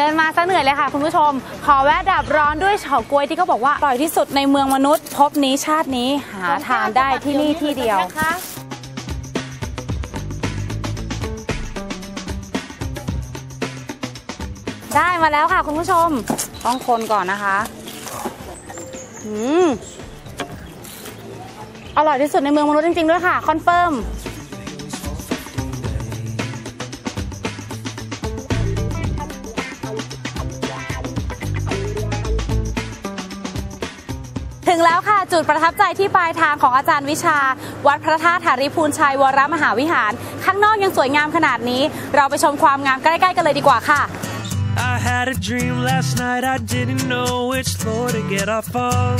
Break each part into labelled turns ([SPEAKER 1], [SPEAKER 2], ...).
[SPEAKER 1] เดินมาซะเหนื่อยเลยค่ะคุณผู้ชม ขอแวะดับร้อนด้วยเฉาก๊วยที่เขาบอกว่าอร่อยที่สุดในเมืองมนุษย์ พบนี้ชาตินี้หาทานได้ที่นี่ที่เดียว
[SPEAKER 2] นะคะ
[SPEAKER 1] ได้มาแล้วค่ะคุณผู้ชม ต้องคนก่อนนะคะอืมอร่อยที่สุดในเมืองมนุษย์จริงๆด้วยค่ะ คอนเฟิร์ม งแล้วค่ะ จุดประทับใจที่ปลายทางของอาจารย์วิชา วัดพระธาตุหาริพูนชัยวรมหาวิหาร ข้างนอกยังสวยงามขนาดนี้ เราไปชมความงามใกล้ๆกันเลยดีกว่าค่ะ
[SPEAKER 3] I had a dream last night, I didn't know which floor to get off of.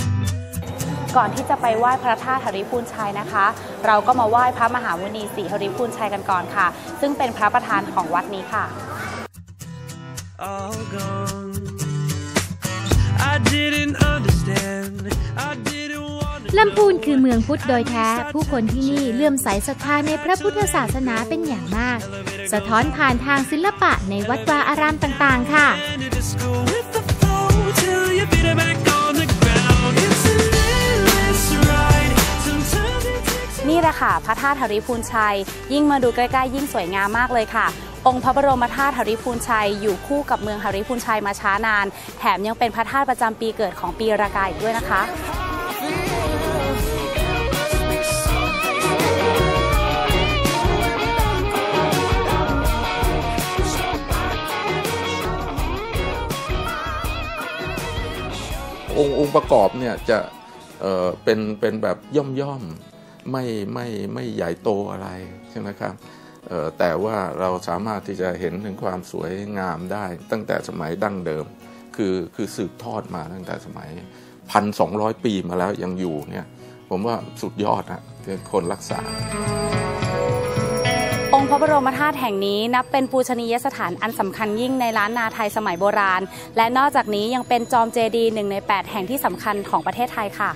[SPEAKER 1] ก่อนที่จะไปไหว้พระธาตุหริพูนชัยนะคะ เราก็มาไหว้พระมหามุนีศรีหริพูนชัยกันก่อนค่ะ ซึ่งเป็นพระประธานของวัดนี้ค่ะ
[SPEAKER 3] all gone.
[SPEAKER 2] ลำพูนคือเมืองพุทธโดยแท้ ผู้คนที่นี่เลื่อมใสศรัทธาในพระพุทธศาสนาเป็นอย่างมาก สะท้อนผ่านทางศิลปะในวัดวาอารามต่างๆ ค่ะ
[SPEAKER 3] just go with the flow till your feet are back on the ground. It's an endless ride. Sometimes it takes
[SPEAKER 1] นี่แหละค่ะ พระธาตุหริพูนชัย ยิ่งมาดูใกล้ ๆ ยิ่งสวยงามมากเลยค่ะ องค์พระบรมธาตุหริพูนชัย อยู่คู่กับเมืองหริพูนชัยมาช้านาน แถมยังเป็นพระธาตุประจำปีเกิดของปีรากาอีกด้วยนะคะ
[SPEAKER 4] องค์องค์ประกอบเนี่ยจะเอ่อเป็นเป็นแบบย่อมย่อมไม่ไม่ไม่ใหญ่โตอะไรใช่ไหมครับ แต่ว่าเราสามารถที่จะเห็นถึงความสวยงามได้ ตั้งแต่สมัยดั้งเดิม คือคือสืบทอดมาตั้งแต่สมัยพันสองปีมาแล้วยังอยู่เนี่ยผมว่าสุดยอดนะคือคนรักษา
[SPEAKER 1] องค์พระบรมธาตุแห่งนี้นับเป็นปูชนียสถานอันสำคัญยิ่งในล้านนาไทยสมัยโบราณ และนอกจากนี้ยังเป็นจอมเจดีย์หนึ่งใน 8 แห่งที่สำคัญของประเทศไทยค่ะ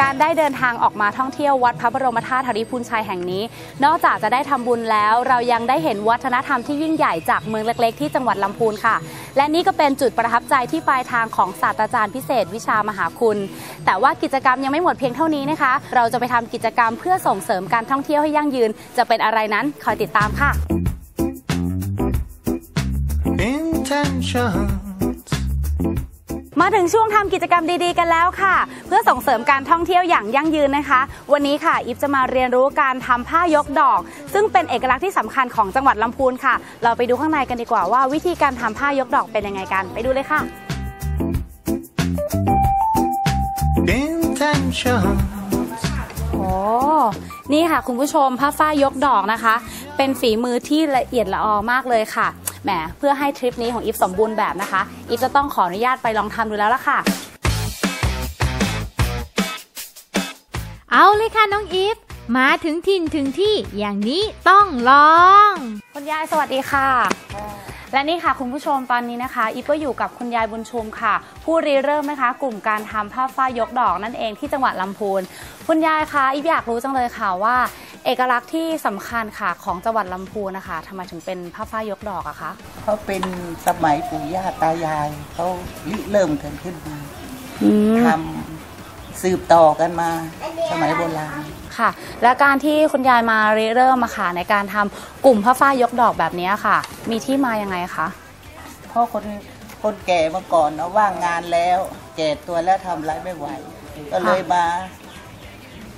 [SPEAKER 1] การได้เดินทางออกมาท่องเที่ยววัดพระบรมธาตุธริพูนชัยแห่งนี้ นอกจากจะได้ทำบุญแล้ว เรายังได้เห็นวัฒนธรรมที่ยิ่งใหญ่จากเมืองเล็ก ๆ ที่จังหวัดลำพูนค่ะ และนี่ก็เป็นจุดประทับใจที่ปลายทางของศาสตราจารย์พิเศษวิชามหาคุณ แต่ว่ากิจกรรมยังไม่หมดเพียงเท่านี้นะคะ เราจะไปทำกิจกรรมเพื่อส่งเสริมการท่องเที่ยวให้ยั่งยืน จะเป็นอะไรนั้นคอยติดตามค่ะ
[SPEAKER 5] Intention
[SPEAKER 1] มาถึงช่วงทำกิจกรรมดีๆกันแล้วค่ะ เพื่อส่งเสริมการท่องเที่ยวอย่างยั่งยืนนะคะ วันนี้ค่ะอิฟจะมาเรียนรู้การทำผ้ายกดอก ซึ่งเป็นเอกลักษณ์ที่สำคัญของจังหวัดลำพูนค่ะ เราไปดูข้างในกันดีกว่าว่า วิธีการทำผ้ายกดอกเป็นยังไงกัน ไปดูเลยค่ะ
[SPEAKER 5] Intentions.
[SPEAKER 1] โอ้นี่ค่ะคุณผู้ชมผ้าฝ้ายยกดอกนะคะ เป็นฝีมือที่ละเอียดละออมากเลยค่ะ แหมเพื่อให้ทริปนี้ของอิฟสมบูรณ์แบบนะคะอิฟจะต้องขออนุญาตไปลองทำดูแล้วล่ะค่ะ
[SPEAKER 2] เอาเลยค่ะน้องอีฟมาถึงถิ่นถึงที่อย่างนี้ต้องลอง
[SPEAKER 1] คุณยายสวัสดีค่ะ และนี่ค่ะคุณผู้ชมตอนนี้นะคะ อีฟก็อยู่กับคุณยายบุญชุมค่ะ ผู้ริเริ่มนะคะ กลุ่มการทำผ้าฝ้ายยกดอกนั่นเองที่จังหวัดลำพูน คุณยายคะอีฟอยากรู้จังเลยค่ะว่า เอกลักษณ์ที่สำคัญค่ะของจังหวัดลำพูนนะคะทำไมถึงเป็นผ้าฝ้ายยกดอกอะคะ
[SPEAKER 6] เขาเป็นสมัยปู่ย่าตายายเขาริเริ่มกันขึ้นมา
[SPEAKER 1] อืม
[SPEAKER 6] ทำสืบต่อกันมา สมัยโบราณ
[SPEAKER 1] ค่ะ และการที่คุณยายมาริเริ่มมาค่ะในการทำกลุ่มผ้าฝ้ายยกดอกแบบนี้ค่ะ มีที่มายังไงคะ
[SPEAKER 6] เพราะคนคนแก่เมื่อก่อนเนาะว่างงานแล้ว แก่ตัวแล้วทำอะไรไม่ไหว ก็เลยมา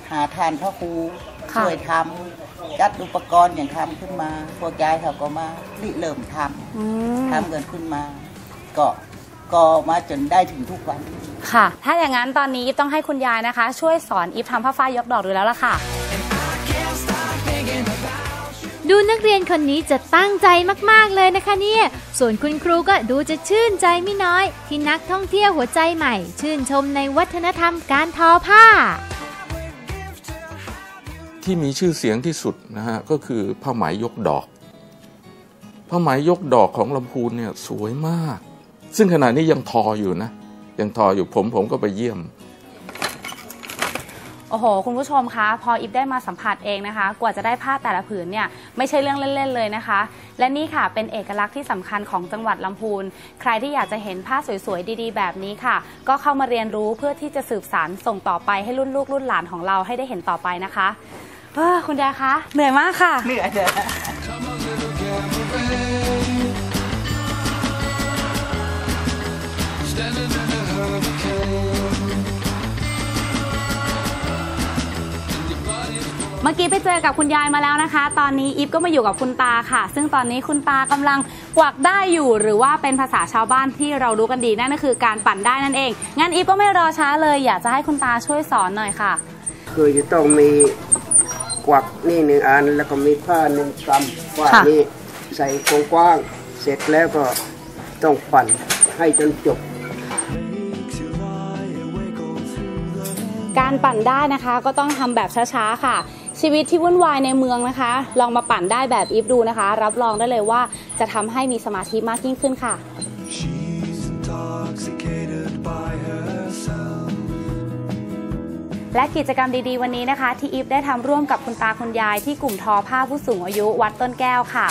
[SPEAKER 6] หาทานพ่อครู
[SPEAKER 1] ค่ะ
[SPEAKER 6] ช่วยทำจัดอุปกรณ์อย่างทำขึ้นมาพวกยายเขาก็มาริเริ่มท
[SPEAKER 1] อืมำ
[SPEAKER 6] ทำกันขึ้นมา ก็ก็มาจนได้ถึงทุกวัน
[SPEAKER 1] ค่ะ ถ้าอย่างนั้นตอนนี้อีฟต้องให้คุณยายนะคะ ช่วยสอนอีฟทำผ้าฝ้ายยกดอกดูแล้วล่ะค่ะ
[SPEAKER 2] ดูนักเรียนคนนี้จะตั้งใจมากๆเลยนะคะเนี่ย ส่วนคุณครูก็ดูจะชื่นใจไม่น้อย ที่นักท่องเที่ยวหัวใจใหม่ ชื่นชมในวัฒนธรรมการทอผ้า
[SPEAKER 4] ที่มีชื่อเสียงที่สุดนะฮะก็คือผ้าไหมยกดอกผ้าไหมยกดอกของลำพูนเนี่ยสวยมาก ซึ่งขณะนี้ยังทออยู่นะ ยังทออยู่ผมผมก็ไปเยี่ยม
[SPEAKER 1] โอ้โห คุณผู้ชมคะ พออิฟได้มาสัมผัสเองนะคะ กว่าจะได้ผ้าแต่ละผืนเนี่ยไม่ใช่เรื่องเล่นๆเลยนะคะ และนี่ค่ะเป็นเอกลักษณ์ที่สำคัญของจังหวัดลำพูน ใครที่อยากจะเห็นผ้าสวยๆดีๆ แบบนี้ค่ะ ก็เข้ามาเรียนรู้เพื่อที่จะสืบสานส่งต่อไปให้รุ่นลูกรุ่นหลานของเราให้ได้เห็นต่อไปนะคะ เออคุณยายคะ เหนื่อยมากค่ะ
[SPEAKER 6] เหนื่อยเลย
[SPEAKER 1] เมื่อกี้ไปเจอกับคุณยายมาแล้วนะคะ ตอนนี้อีฟก็มาอยู่กับคุณตาค่ะ ซึ่งตอนนี้คุณตากำลังกวักได้อยู่ หรือว่าเป็นภาษาชาวบ้านที่เรารู้กันดีนั่นก็คือการปั่นได้นั่นเอง งั้นอีฟก็ไม่รอช้าเลย อยากจะให้คุณตาช่วยสอนหน่อยค่ะ
[SPEAKER 5] คือจะต้องมี กวักนี่หนึ่งอันแล้วก็มีผ้าหนึ่งกำว่า
[SPEAKER 1] ค่ะ
[SPEAKER 5] นี่ใส่กว้างๆเสร็จแล้วก็ต้องปั่นให้จนจบ
[SPEAKER 1] การปั่นได้นะคะก็ต้องทำแบบช้าๆค่ะ ชีวิตที่วุ่นวายในเมืองนะคะ ลองมาปั่นได้แบบอีฟดูนะคะ รับรองได้เลยว่าจะทำให้มีสมาธิมากยิ่งขึ้นค่ะ และกิจกรรมดีๆ วันนี้นะคะ ที่อีฟได้ทำร่วมกับคุณตาคุณยายที่กลุ่มทอผ้าผู้สูงอายุวัดต้นแก้วค่ะ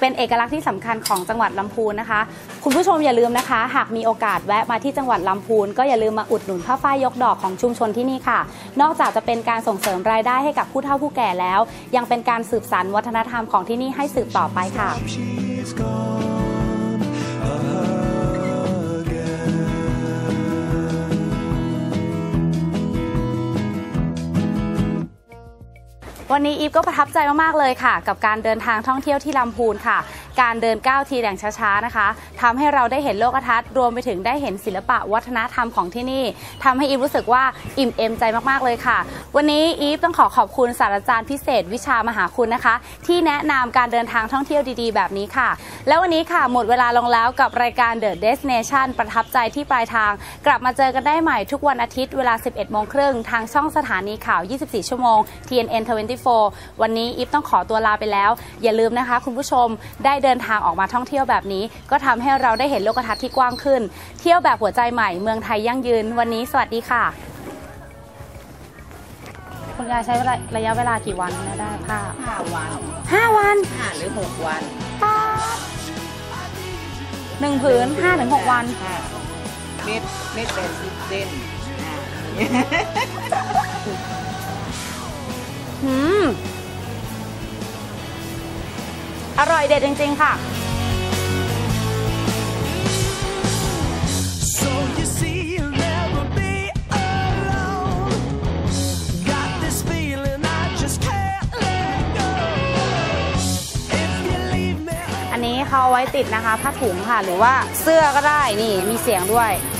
[SPEAKER 1] เป็นเอกลักษณ์ที่สำคัญของจังหวัดลำพูนนะคะ คุณผู้ชมอย่าลืมนะคะ หากมีโอกาสแวะมาที่จังหวัดลำพูน ก็อย่าลืมมาอุดหนุนผ้าฝ้ายยกดอกของชุมชนที่นี่ค่ะ นอกจากจะเป็นการส่งเสริมรายได้ให้กับผู้เฒ่าผู้แก่แล้ว ยังเป็นการสืบสานวัฒนธรรมของที่นี่ให้สืบต่อไปค่ะ วันนี้อีฟก็ประทับใจมากๆเลยค่ะ กับการเดินทางท่องเที่ยวที่ลำพูนค่ะ การเดินก้าวทีอย่างช้าๆนะคะทำให้เราได้เห็นโลกทัศน์รวมไปถึงได้เห็นศิลปะวัฒนธรรมของที่นี่ทำให้อีฟรู้สึกว่าอิ่มเอมใจมากๆเลยค่ะ วันนี้อีฟต้องขอขอบคุณศาสตราจารย์พิเศษ วิชามหาคุณนะคะ ที่แนะนำการเดินทางท่องเที่ยวดีๆ แบบนี้ค่ะ แล้ววันนี้ค่ะหมดเวลาลงแล้วกับรายการ The Destination ประทับใจที่ปลายทาง กลับมาเจอกันได้ใหม่ทุกวันอาทิตย์เวลา 11โมงครึ่งทางช่องสถานีข่าว 24 ชั่วโมง TNN 24 วันนี้อีฟต้องขอตัวลาไปแล้ว อย่าลืมนะคะ คุณผู้ชมได้เดินทางออกมาท่องเที่ยวแบบนี้ ก็ทำให้เราได้เห็นโลกทัศน์ที่กว้างขึ้น เที่ยวแบบหัวใจใหม่เมืองไทยยั่งยืน วันนี้สวัสดีค่ะ คุณยายใช้ระยะเวลากี่วันนะได้ผ้า
[SPEAKER 6] ห้าวัน
[SPEAKER 1] ห้าวัน
[SPEAKER 6] ห้าหรือหกวัน
[SPEAKER 1] หนึ่งผืนห้าถึงหกวัน
[SPEAKER 6] ห้าเม็ดเม็ดเป็นสิบเส้นอ่า
[SPEAKER 1] หืม อร่อยเด็ดจริง ๆ ค่ะ
[SPEAKER 3] So you see, you'll never be alone. Got this feeling I just can't let go. If you leave me.
[SPEAKER 1] อันนี้เขาเอาไว้ติดนะคะผ้าถุงค่ะ หรือว่าเสื้อก็ได้นี่มีเสียงด้วย
[SPEAKER 3] Oh,